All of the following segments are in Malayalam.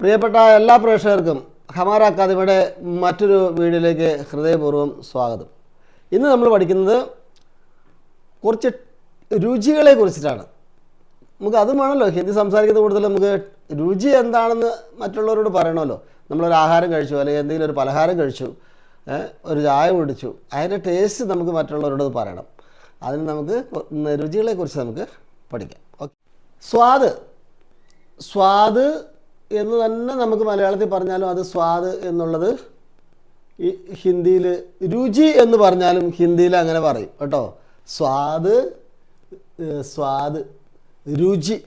പ്രിയപ്പെട്ട എല്ലാ പ്രേക്ഷകർക്കും ഹമാര അക്കാദമിയുടെ മറ്റൊരു വീഡിയോയിലേക്ക് ഹൃദയപൂർവം സ്വാഗതം. ഇന്ന് നമ്മൾ പഠിക്കുന്നത് കുറച്ച് രുചികളെ കുറിച്ചിട്ടാണ്. നമുക്ക് അതുമാണല്ലോ ഹിന്ദി സംസാരിക്കുന്ന കൂടുതൽ നമുക്ക് രുചി എന്താണെന്ന് മറ്റുള്ളവരോട് പറയണമല്ലോ. നമ്മളൊരു ആഹാരം കഴിച്ചു അല്ലെങ്കിൽ എന്തെങ്കിലും ഒരു പലഹാരം കഴിച്ചു ഒരു ചായ കുടിച്ചു അതിന്റെ ടേസ്റ്റ് നമുക്ക് മറ്റുള്ളവരോട് പറയണം. അതിന് നമുക്ക് രുചികളെക്കുറിച്ച് നമുക്ക് പഠിക്കാം. ഓക്കെ. സ്വാദ്. സ്വാദ് എന്ന് തന്നെ നമുക്ക് മലയാളത്തിൽ പറഞ്ഞാലും അത് സ്വാദ് എന്നുള്ളത് ഈ ഹിന്ദിയിൽ രുചി എന്ന് പറഞ്ഞാലും ഹിന്ദിയിൽ അങ്ങനെ പറയും കേട്ടോ. സ്വാദ് സ്വാദ് രുചി.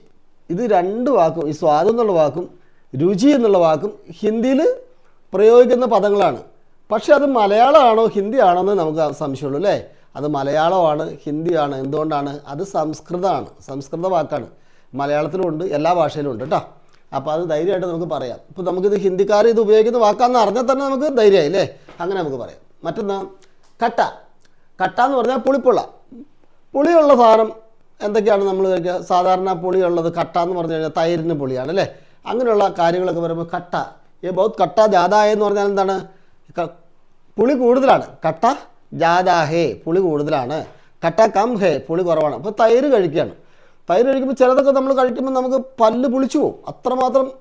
ഇത് രണ്ട് വാക്കും ഈ സ്വാദ് എന്നുള്ള വാക്കും രുചി എന്നുള്ള വാക്കും ഹിന്ദിയിൽ പ്രയോഗിക്കുന്ന പദങ്ങളാണ്. പക്ഷെ അത് മലയാളമാണോ ഹിന്ദി ആണോ എന്ന് നമുക്ക് സംശയമുള്ളൂ അല്ലേ? അത് മലയാളമാണ് ഹിന്ദിയാണ്. എന്തുകൊണ്ടാണ്? അത് സംസ്കൃതമാണ് സംസ്കൃത വാക്കാണ്. മലയാളത്തിലും ഉണ്ട് എല്ലാ ഭാഷയിലും ഉണ്ട് കേട്ടോ. അപ്പോൾ അത് ധൈര്യമായിട്ട് നമുക്ക് പറയാം. ഇപ്പോൾ നമുക്കിത് ഹിന്ദിക്കാർ ഇത് ഉപയോഗിക്കുന്ന വാക്കാന്ന് അറിഞ്ഞാൽ തന്നെ നമുക്ക് ധൈര്യമായി അല്ലേ? അങ്ങനെ നമുക്ക് പറയാം. മറ്റൊന്ന് കട്ട. കട്ട എന്ന് പറഞ്ഞാൽ പുളിപ്പുള്ള. പുളിയുള്ള സാധനം എന്തൊക്കെയാണ് നമ്മൾ കഴിക്കുക? സാധാരണ പുളിയുള്ളത് കട്ട എന്ന് പറഞ്ഞു കഴിഞ്ഞാൽ തൈരിന് പുളിയാണ് അല്ലേ? അങ്ങനെയുള്ള കാര്യങ്ങളൊക്കെ പറയുമ്പോൾ കട്ട. ഈ ബൗത്ത് കട്ട ജാതായ എന്ന് പറഞ്ഞാൽ എന്താണ്? പുളി കൂടുതലാണ്. കട്ട ജാദാഹേ പുളി കൂടുതലാണ്. കട്ട കം ഹേ പുളി കുറവാണ്. അപ്പോൾ തൈര് കഴിക്കുകയാണ്. തൈര് കഴിക്കുമ്പോൾ ചിലതൊക്കെ നമ്മൾ കഴിക്കുമ്പോൾ നമുക്ക് പല്ല് പുളിച്ചു പോകും അത്രമാത്രം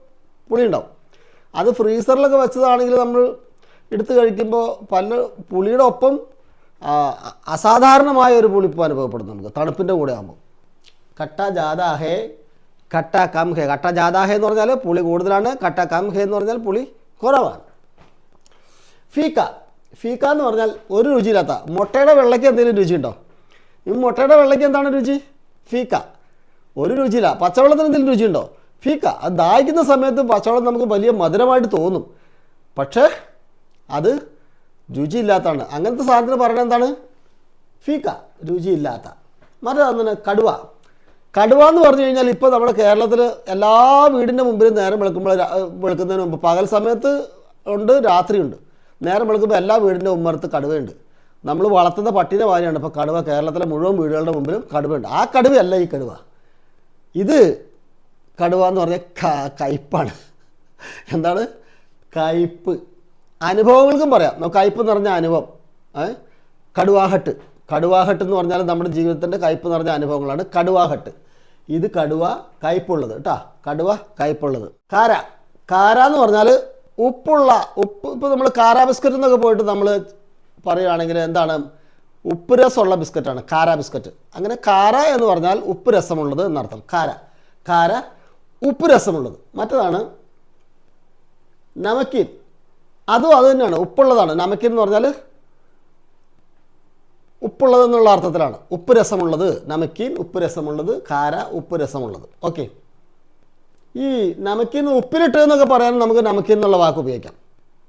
പുളി ഉണ്ടാവും അത് ഫ്രീസറിലൊക്കെ വെച്ചതാണെങ്കിൽ നമ്മൾ എടുത്ത് കഴിക്കുമ്പോൾ പല്ല് പുളിയുടെ ഒപ്പം അസാധാരണമായ ഒരു പുളിപ്പ് അനുഭവപ്പെടും നമുക്ക്. തണുപ്പിന്റെ കൂടെ ആകുമ്പോൾ കട്ട ജാദാ ഹേ കട്ട കം ഹേ. കട്ട ജാദാ ഹേ എന്ന് പറഞ്ഞാൽ പുളി കൂടുതലാണ്. കട്ട കം ഹേ എന്ന് പറഞ്ഞാൽ പുളി കുറവാണ്. ഫീക്ക. ഫീക്ക എന്ന് പറഞ്ഞാൽ ഒരു രുചിയില്ലാത്ത മുട്ടയുടെ വെള്ളയ്ക്ക് എന്തെങ്കിലും രുചിയുണ്ടോ? ഈ മുട്ടയുടെ വെള്ളയ്ക്ക് എന്താണ് രുചി? ഫീക്ക. ഒരു രുചിയില്ല. പച്ചവെള്ളത്തിന് എന്തെങ്കിലും രുചിയുണ്ടോ? ഫീക്ക. അത് ദാഹിക്കുന്ന സമയത്ത് പച്ചവെള്ളം നമുക്ക് വലിയ മധുരമായിട്ട് തോന്നും. പക്ഷേ അത് രുചിയില്ലാത്തതാണ്. അങ്ങനത്തെ സാധനത്തിന് പറയുന്നത് എന്താണ്? ഫീക്ക. രുചിയില്ലാത്ത. മറ്റൊന്ന് കടുവ. കടുവ എന്ന് പറഞ്ഞു കഴിഞ്ഞാൽ ഇപ്പോൾ നമ്മുടെ കേരളത്തിൽ എല്ലാ വീടിന്റെ മുമ്പിലും നേരം വെളുക്കുമ്പോൾ വെളുക്കുന്നതിന് മുമ്പ് പകൽ സമയത്ത് ഉണ്ട് രാത്രിയുണ്ട് നേരം വെളുക്കുമ്പോൾ എല്ലാ വീടിന്റെ ഉമ്മറത്ത് കടുവയുണ്ട്. നമ്മൾ വളർത്തുന്ന പട്ടിയുടെ വാരിയാണ് ഇപ്പോൾ കടുവ കേരളത്തിലെ മുഴുവൻ വീടുകളുടെ മുമ്പിലും കടുവയുണ്ട്. ആ കടുവയല്ല ഈ കടുവ. ഇത് കടുവ എന്ന് പറഞ്ഞ കയ്പ്പാണ് എന്താണ്? കയ്പ്പ് അനുഭവങ്ങൾക്കും പറയാം. നമുക്ക് കയ്പ്പ് എന്ന് പറഞ്ഞ അനുഭവം. കടുവാഹട്ട്. കടുവാഹട്ട് എന്ന് പറഞ്ഞാൽ നമ്മുടെ ജീവിതത്തിന്റെ കയ്പ്പ് പറഞ്ഞ അനുഭവങ്ങളാണ് കടുവാഹട്ട്. ഇത് കടുവ കയ്പുള്ളത്. കേട്ടോ? കടുവ കയ്പുള്ളത്. കാര. കാര എന്ന് പറഞ്ഞാൽ ഉപ്പുള്ള ഉപ്പ്. ഇപ്പോൾ നമ്മൾ കാരാ ബിസ്ക്കറ്റ് എന്നൊക്കെ പോയിട്ട് നമ്മൾ പറയുകയാണെങ്കിൽ എന്താണ്? ഉപ്പ് രസമുള്ള ബിസ്ക്കറ്റാണ് കാര ബിസ്ക്കറ്റ്. അങ്ങനെ കാര എന്ന് പറഞ്ഞാൽ ഉപ്പ് രസമുള്ളത് എന്നർത്ഥം. കാര. കാര ഉപ്പ് രസമുള്ളത്. മറ്റതാണ് നമക്കീൻ. അതും അത് തന്നെയാണ്. ഉപ്പുള്ളതാണ്. നമക്കീൻ എന്ന് പറഞ്ഞാൽ ഉപ്പുള്ളത് എന്നുള്ള അർത്ഥത്തിലാണ്. ഉപ്പ് രസമുള്ളത് നമക്കീൻ ഉപ്പ് രസമുള്ളത് കാര ഉപ്പ് രസമുള്ളത്. ഓക്കെ. ഈ നമക്കീൻ ഉപ്പിലിട്ട് എന്നൊക്കെ പറയാൻ നമുക്ക് നമക്കീൻ എന്നുള്ള വാക്ക് ഉപയോഗിക്കാം.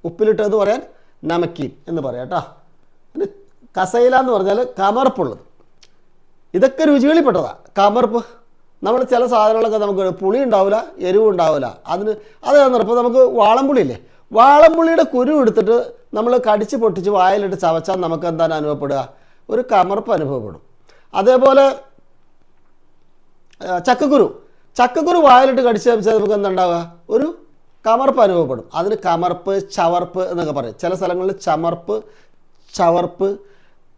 ഉപ്പിലിട്ട് എന്ന് പറയാൻ നമക്കീൻ എന്ന് പറയാം കേട്ടോ. കസയില എന്ന് പറഞ്ഞാൽ കമർപ്പുള്ളത്. ഇതൊക്കെ രുചികളിൽപ്പെട്ടതാണ് കമർപ്പ്. നമ്മൾ ചില സാധനങ്ങളൊക്കെ നമുക്ക് പുളി ഉണ്ടാവില്ല എരിവ് ഉണ്ടാവില്ല അതിന് അതാണ് പറയുമ്പോൾ നമുക്ക് വാളംപുളി ഇല്ലേ? വാളംപുളിയുടെ കുരു എടുത്തിട്ട് നമ്മൾ കടിച്ച് പൊട്ടിച്ച് വായിലിട്ട് ചവച്ചാൽ നമുക്ക് എന്താണ് അനുഭവപ്പെടുക? ഒരു കമർപ്പ് അനുഭവപ്പെടും. അതേപോലെ ചക്കക്കുരു. ചക്കക്കുരു വായിലിട്ട് കടിച്ച് ചവച്ചാൽ നമുക്ക് എന്തുണ്ടാവുക ഒരു കമർപ്പ് അനുഭവപ്പെടും. അതിന് കമർപ്പ് ചവർപ്പ് എന്നൊക്കെ പറയും. ചില സ്ഥലങ്ങളിൽ ചമർപ്പ് ചവർപ്പ്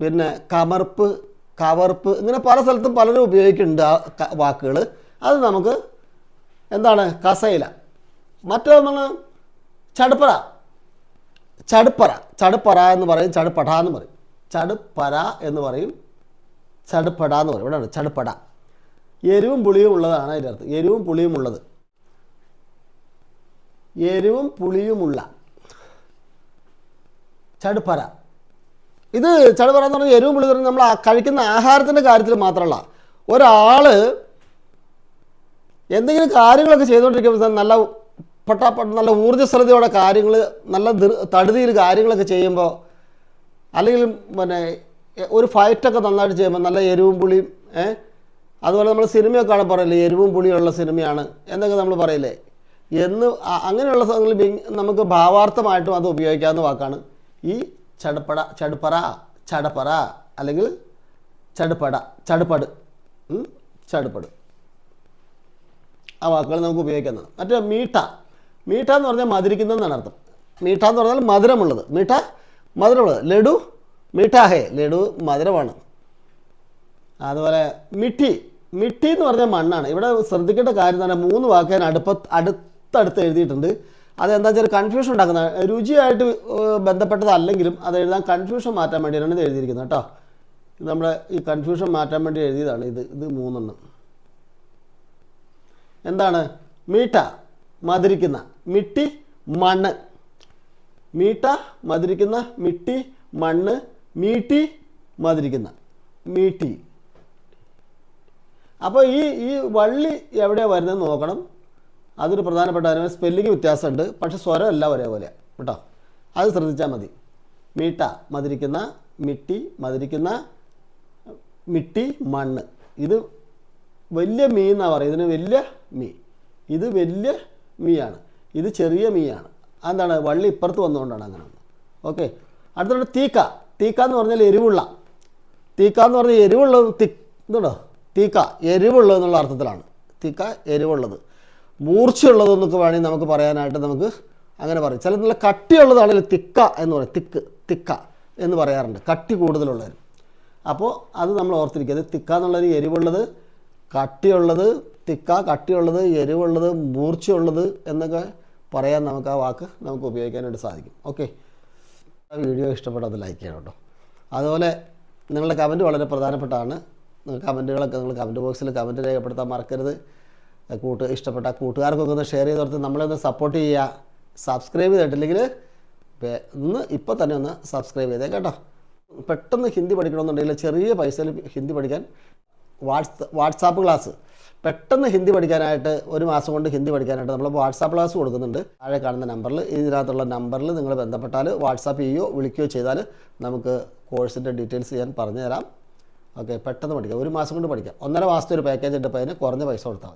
പിന്നെ കമർപ്പ് കവർപ്പ് ഇങ്ങനെ പല സ്ഥലത്തും പലരും ഉപയോഗിക്കുന്നുണ്ട് ആ വാക്കുകൾ അത് നമുക്ക് എന്താണ്? കസയില മറ്റൊന്നാണ് ചടുപ്പറ. ചടുപ്പറ. ചടുപ്പറ എന്ന് പറയും ചടുപ്പട എന്ന് പറയും. ചടുപ്പറ എന്ന് പറയും ചടുപ്പട എന്ന് പറയും. ഇവിടെയാണ് ചടുപ്പട. എരിവും പുളിയും ഉള്ളതാണ് അതിന്റെ അർത്ഥം. എരിവും പുളിയും ഉള്ളത്. എരിവും പുളിയുമുള്ള ചടുപ്പര ഇത് ചില എന്ന് പറഞ്ഞാൽ എരിവും പുളി നമ്മൾ കഴിക്കുന്ന ആഹാരത്തിന്റെ കാര്യത്തിൽ മാത്രമല്ല ഒരാൾ എന്തെങ്കിലും കാര്യങ്ങളൊക്കെ ചെയ്തുകൊണ്ടിരിക്കുമ്പോൾ നല്ല പെട്ട നല്ല ഊർജസ്വലതയോടെ കാര്യങ്ങൾ നല്ല തടുതിയിൽ കാര്യങ്ങളൊക്കെ ചെയ്യുമ്പോൾ അല്ലെങ്കിൽ പിന്നെ ഒരു ഫൈറ്റൊക്കെ നന്നായിട്ട് ചെയ്യുമ്പോൾ നല്ല എരിവും പുളിയും അതുപോലെ നമ്മൾ സിനിമയൊക്കെ ആണ് പറയില്ലേ എരിവും പുളിയുള്ള സിനിമയാണ് എന്നൊക്കെ നമ്മൾ പറയില്ലേ? എന്ന് അങ്ങനെയുള്ള സ്ഥലങ്ങളിൽ നമുക്ക് ഭാവാർത്ഥമായിട്ടും അത് ഉപയോഗിക്കാവുന്ന വാക്കാണ്. ഈ ചടുപ്പട ചടുപ്പറ ചടപ്പറ അല്ലെങ്കിൽ ചടുപ്പട ചടുപ്പട് ചടുപ്പട് ആ വാക്കുകൾ നമുക്ക് ഉപയോഗിക്കുന്നത് മറ്റേ മീട്ട. മീഠ എന്ന് പറഞ്ഞാൽ മധുരിക്കുന്നതെന്നാണ് അർത്ഥം. മീഠ എന്ന് പറഞ്ഞാൽ മധുരമുള്ളത്. മീഠ മധുരമുള്ളത്. ലഡു മീഠാഹേ ലഡു മധുരമാണ്. അതുപോലെ മിട്ടി മിട്ടി എന്ന് പറഞ്ഞാൽ മണ്ണാണ്. ഇവിടെ ശ്രദ്ധിക്കേണ്ട കാര്യം തന്നെ മൂന്ന് വാക്കുകൾ അടുപ്പ അടുത്തടുത്ത് എഴുതിയിട്ടുണ്ട്. അതെന്താ വെച്ചാൽ കൺഫ്യൂഷൻ ഉണ്ടാക്കുന്ന രുചിയായിട്ട് ബന്ധപ്പെട്ടതല്ലെങ്കിലും അത് എഴുതാൻ കൺഫ്യൂഷൻ മാറ്റാൻ വേണ്ടിയാണ് ഇത് എഴുതിയിരിക്കുന്നത് കേട്ടോ. നമ്മുടെ ഈ കൺഫ്യൂഷൻ മാറ്റാൻ വേണ്ടി എഴുതിയതാണ് ഇത്. ഇത് മൂന്നെണ്ണം. എന്താണ്? മീട്ട മധുരിക്കുന്ന മിട്ടി മണ്ണ്. മീട്ട മധുരിക്കുന്ന മിട്ടി മണ്ണ് മീട്ടി മധുരിക്കുന്ന മീട്ടി. അപ്പോൾ ഈ ഈ വള്ളി എവിടെയാണ് വരുന്നത് നോക്കണം. അതൊരു പ്രധാനപ്പെട്ട കാര്യം സ്പെല്ലിംഗ് വ്യത്യാസമുണ്ട്. പക്ഷേ സ്വരം എല്ലാം ഒരേപോലെ. കേട്ടോ? അത് ശ്രദ്ധിച്ചാൽ മതി. മീട്ട മതിരിക്കുന്ന മിട്ടി മതിരിക്കുന്ന മിട്ടി മണ്ണ്. ഇത് വലിയ മീ എന്നാണ് പറയുന്നത് ഇതിന് വലിയ മീ. ഇത് വലിയ മീയാണ് ഇത് ചെറിയ മീയാണ് അതെന്താണ്? വള്ളി ഇപ്പുറത്ത് വന്നുകൊണ്ടാണ് അങ്ങനെ ഓക്കെ. അടുത്തുണ്ട് തീക്ക. തീക്ക എന്ന് പറഞ്ഞാൽ എരിവുള്ള. തീക്ക എന്ന് പറഞ്ഞാൽ എരിവുള്ളത് തി ഇതുണ്ടോ? തീക്ക. എരിവുള്ളത് എന്നുള്ള അർത്ഥത്തിലാണ്. തീക്ക എരിവുള്ളത്. മൂർച്ചയുള്ളതെന്നൊക്കെ വേണമെങ്കിൽ നമുക്ക് പറയാനായിട്ട് നമുക്ക് അങ്ങനെ പറയും. ചില നല്ല കട്ടിയുള്ളതാണെങ്കിൽ തിക്ക എന്ന് പറയും. തിക്ക് തിക്ക എന്ന് പറയാറുണ്ട്. കട്ടി കൂടുതലുള്ളവർ. അപ്പോൾ അത് നമ്മൾ ഓർത്തിരിക്കുക. തിക്ക എന്നുള്ളൊരു എരിവുള്ളത് കട്ടിയുള്ളത് തിക്ക കട്ടിയുള്ളത് എരിവുള്ളത് മൂർച്ചയുള്ളത് എന്നൊക്കെ പറയാൻ നമുക്ക് ആ വാക്ക് നമുക്ക് ഉപയോഗിക്കാനായിട്ട് സാധിക്കും. ഓക്കെ. ആ വീഡിയോ ഇഷ്ടപ്പെട്ടത് ലൈക്ക് ചെയ്യണം കേട്ടോ. അതുപോലെ നിങ്ങളുടെ കമന്റ് വളരെ പ്രധാനപ്പെട്ടതാണ് കമന്റുകളൊക്കെ നിങ്ങൾ കമന്റ് ബോക്സിൽ കമന്റ് രേഖപ്പെടുത്താൻ മറക്കരുത്. കൂട്ട് ഇഷ്ടപ്പെട്ട കൂട്ടുകാർക്കൊക്കെ ഒന്ന് ഷെയർ ചെയ്ത് കൊടുത്ത് നമ്മളൊന്ന് സപ്പോർട്ട് ചെയ്യുക. സബ്സ്ക്രൈബ് ചെയ്തിട്ടില്ലെങ്കിൽ ഒന്ന് ഇപ്പോൾ തന്നെ ഒന്ന് സബ്സ്ക്രൈബ് ചെയ്തേ കേട്ടോ. പെട്ടെന്ന് ഹിന്ദി പഠിക്കണമെന്നുണ്ടെങ്കിൽ ചെറിയ പൈസയിൽ ഹിന്ദി പഠിക്കാൻ വാട്സ് വാട്സാപ്പ് ക്ലാസ്. പെട്ടെന്ന് ഹിന്ദി പഠിക്കാനായിട്ട് ഒരു മാസം കൊണ്ട് ഹിന്ദി പഠിക്കാനായിട്ട് നമ്മൾ വാട്സാപ്പ് ക്ലാസ് കൊടുക്കുന്നുണ്ട്. താഴെ കാണുന്ന നമ്പറിൽ ഇതിനകത്തുള്ള നമ്പറിൽ നിങ്ങൾ ബന്ധപ്പെട്ടാൽ വാട്സാപ്പ് ചെയ്യുകയോ വിളിക്കുകയോ ചെയ്താൽ നമുക്ക് കോഴ്സിന്റെ ഡീറ്റെയിൽസ് ഞാൻ പറഞ്ഞു തരാം ഓക്കെ പെട്ടെന്ന് പഠിക്കാം. ഒരു മാസം കൊണ്ട് പഠിക്കാം. ഒന്നര മാസത്തെ ഒരു പാക്കേജ് ഉണ്ട് അതിന് കുറഞ്ഞ പൈസ കൊടുത്താൽ